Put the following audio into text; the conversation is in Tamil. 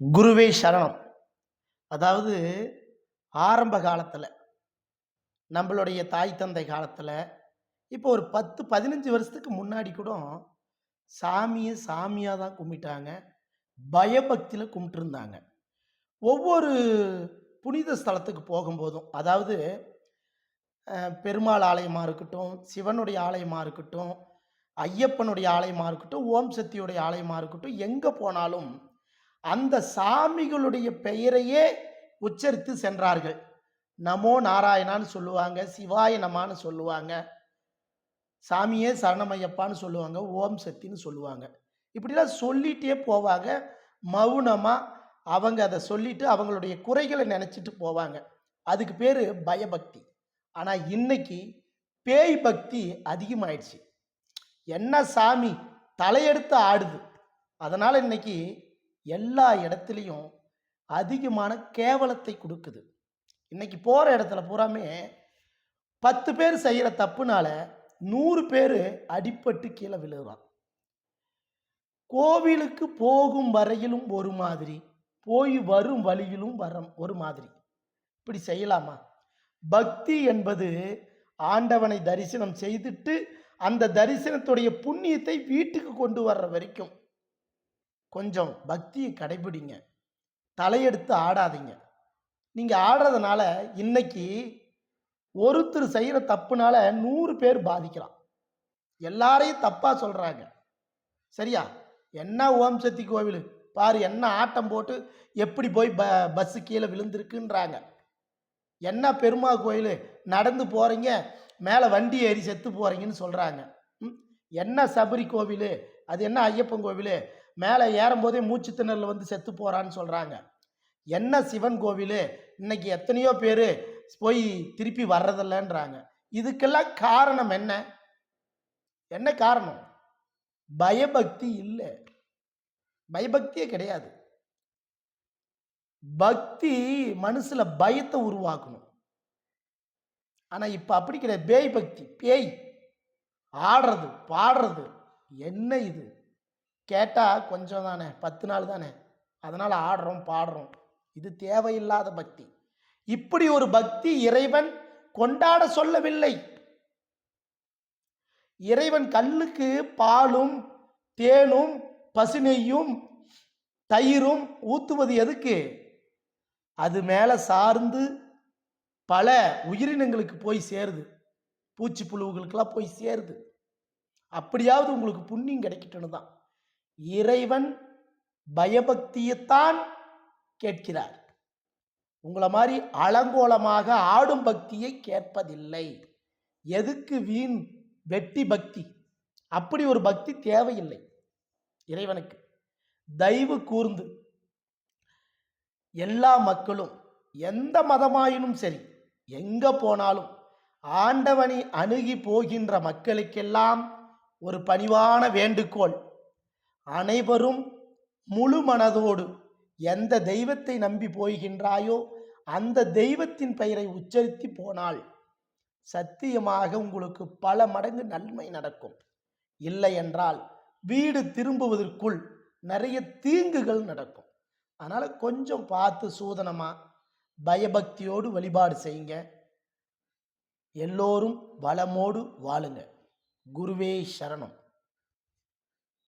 குருவே சரணம். அதாவது ஆரம்ப காலத்தில் நம்மளுடைய தாய் தந்தை காலத்தில் இப்போ ஒரு பத்து பதினஞ்சு வருஷத்துக்கு முன்னாடி கூட சாமியை சாமியாக தான் கும்பிட்டாங்க. பயபக்தியில் கும்பிட்டுருந்தாங்க. ஒவ்வொரு புனித ஸ்தலத்துக்கு போகும்போதும் அதாவது பெருமாள் ஆலயமாக இருக்கட்டும் சிவனுடைய ஆலயமாக இருக்கட்டும் ஐயப்பனுடைய ஆலயமாக இருக்கட்டும் ஓம் சக்தியுடைய ஆலயமாக இருக்கட்டும் எங்கே போனாலும் அந்த சாமிகளுடைய பெயரையே உச்சரித்து சென்றார்கள். நமோ நாராயணான்னு சொல்லுவாங்க சிவாய நமான்னு சொல்லுவாங்க சாமியே சரணமையப்பான்னு சொல்லுவாங்க ஓம் சக்தின்னு சொல்லுவாங்க. இப்படிலாம் சொல்லிட்டே போவாங்க. மௌனமாக அவங்க அதை சொல்லிட்டு அவங்களுடைய குறைகளை நினச்சிட்டு போவாங்க. அதுக்கு பேர் பயபக்தி. ஆனால் இன்னைக்கு பேய் பக்தி அதிகமாயிடுச்சு. என்ன சாமி தலையெடுத்து ஆடுது. அதனால் இன்னைக்கு எல்லா இடத்துலையும் அதிகமான கேவலத்தை கொடுக்குது. இன்னைக்கு போகிற இடத்துல பூராமே பத்து பேர் செய்கிற தப்புனால நூறு பேர் அடிப்பட்டு கீழே விழுகிறான் கோவிலுக்கு போகும் வரையிலும் ஒரு மாதிரி போய் வரும் வழியிலும் வர ஒரு மாதிரி. இப்படி செய்யலாமா? பக்தி என்பது ஆண்டவனை தரிசனம் செய்துட்டு அந்த தரிசனத்துடைய புண்ணியத்தை வீட்டுக்கு கொண்டு வர்ற வரைக்கும். கொஞ்சம் பக்தியை கடைபிடிங்க. தலையெடுத்து ஆடாதீங்க. நீங்கள் ஆடுறதுனால இன்னைக்கு ஒருத்தர் செய்கிற தப்புனால நூறு பேர் பாதிக்கலாம். எல்லாரையும் தப்பாக சொல்கிறாங்க சரியா? என்ன ஓம் சக்தி கோவில்? பாரு என்ன ஆட்டம் போட்டு எப்படி போய் ப பஸ்ஸு கீழே விழுந்திருக்குன்றாங்க. என்ன பெருமா கோயில்? நடந்து போகிறீங்க மேலே வண்டி ஏறி செத்து போகிறீங்கன்னு சொல்கிறாங்க ம்? என்ன சபரி கோவில்? அது என்ன ஐயப்பன் கோவில்? மேலே ஏறும்போதே மூச்சு திணறல் வந்து செத்து போகிறான்னு சொல்கிறாங்க என்ன சிவன் கோவில்? இன்னைக்கு எத்தனையோ பேர் போய் திருப்பி வர்றதில்லன்றாங்க. இதுக்கெல்லாம் காரணம் என்ன? என்ன காரணம்? பயபக்தி இல்லை. பயபக்தியே கிடையாது. பக்தி மனசுல பயத்தை உருவாக்கணும். ஆனா இப்ப அப்படி கிடையாது. பேய் பக்தி. பேய். ஆடுறது பாடுறது. என்ன இது? கேட்டால் கொஞ்சம் தானே பத்து நாள் தானே? அதனால் ஆடுறோம் பாடுறோம். இது தேவையில்லாத பக்தி. இப்படி ஒரு பக்தி இறைவன் கொண்டாட சொல்லவில்லை. இறைவன் கல்லுக்கு பாலும் தேனும் பசுநெய்யும் தயிரும் ஊத்துவது எதுக்கு? அது மேலே சார்ந்து பல உயிரினங்களுக்கு போய் சேருது. பூச்சி புழுவுகளுக்கெல்லாம் போய் சேருது. அப்படியாவது உங்களுக்கு புண்ணியம் கிடைக்கட்டும்னு தான். இறைவன் பயபக்தியைத்தான் கேட்கிறார். உங்களை மாதிரி அலங்கோலமாக ஆடும் பக்தியை கேட்பதில்லை. எதுக்கு வீண் வெட்டி பக்தி? அப்படி ஒரு பக்தி தேவையில்லை இறைவனுக்கு. தயவு கூர்ந்து எல்லா மக்களும் எந்த மதமாயினும் சரி எங்க போனாலும் ஆண்டவனை அணுகி போகின்ற மக்களுக்கெல்லாம் ஒரு பணிவான வேண்டுகோள். அனைவரும் முழு மனதோடு எந்த தெய்வத்தை நம்பி போகின்றாயோ அந்த தெய்வத்தின் பெயரை உச்சரித்து போனால் சத்தியமாக உங்களுக்கு பல மடங்கு நன்மை நடக்கும். இல்லை என்றால் வீடு திரும்புவதற்குள் நிறைய தீங்குகள் நடக்கும். அதனால் கொஞ்சம் பார்த்து சூதனமாக பயபக்தியோடு வழிபாடு செய்யுங்க. எல்லோரும் வளமோடு வாழுங்க. குருவே சரணம்.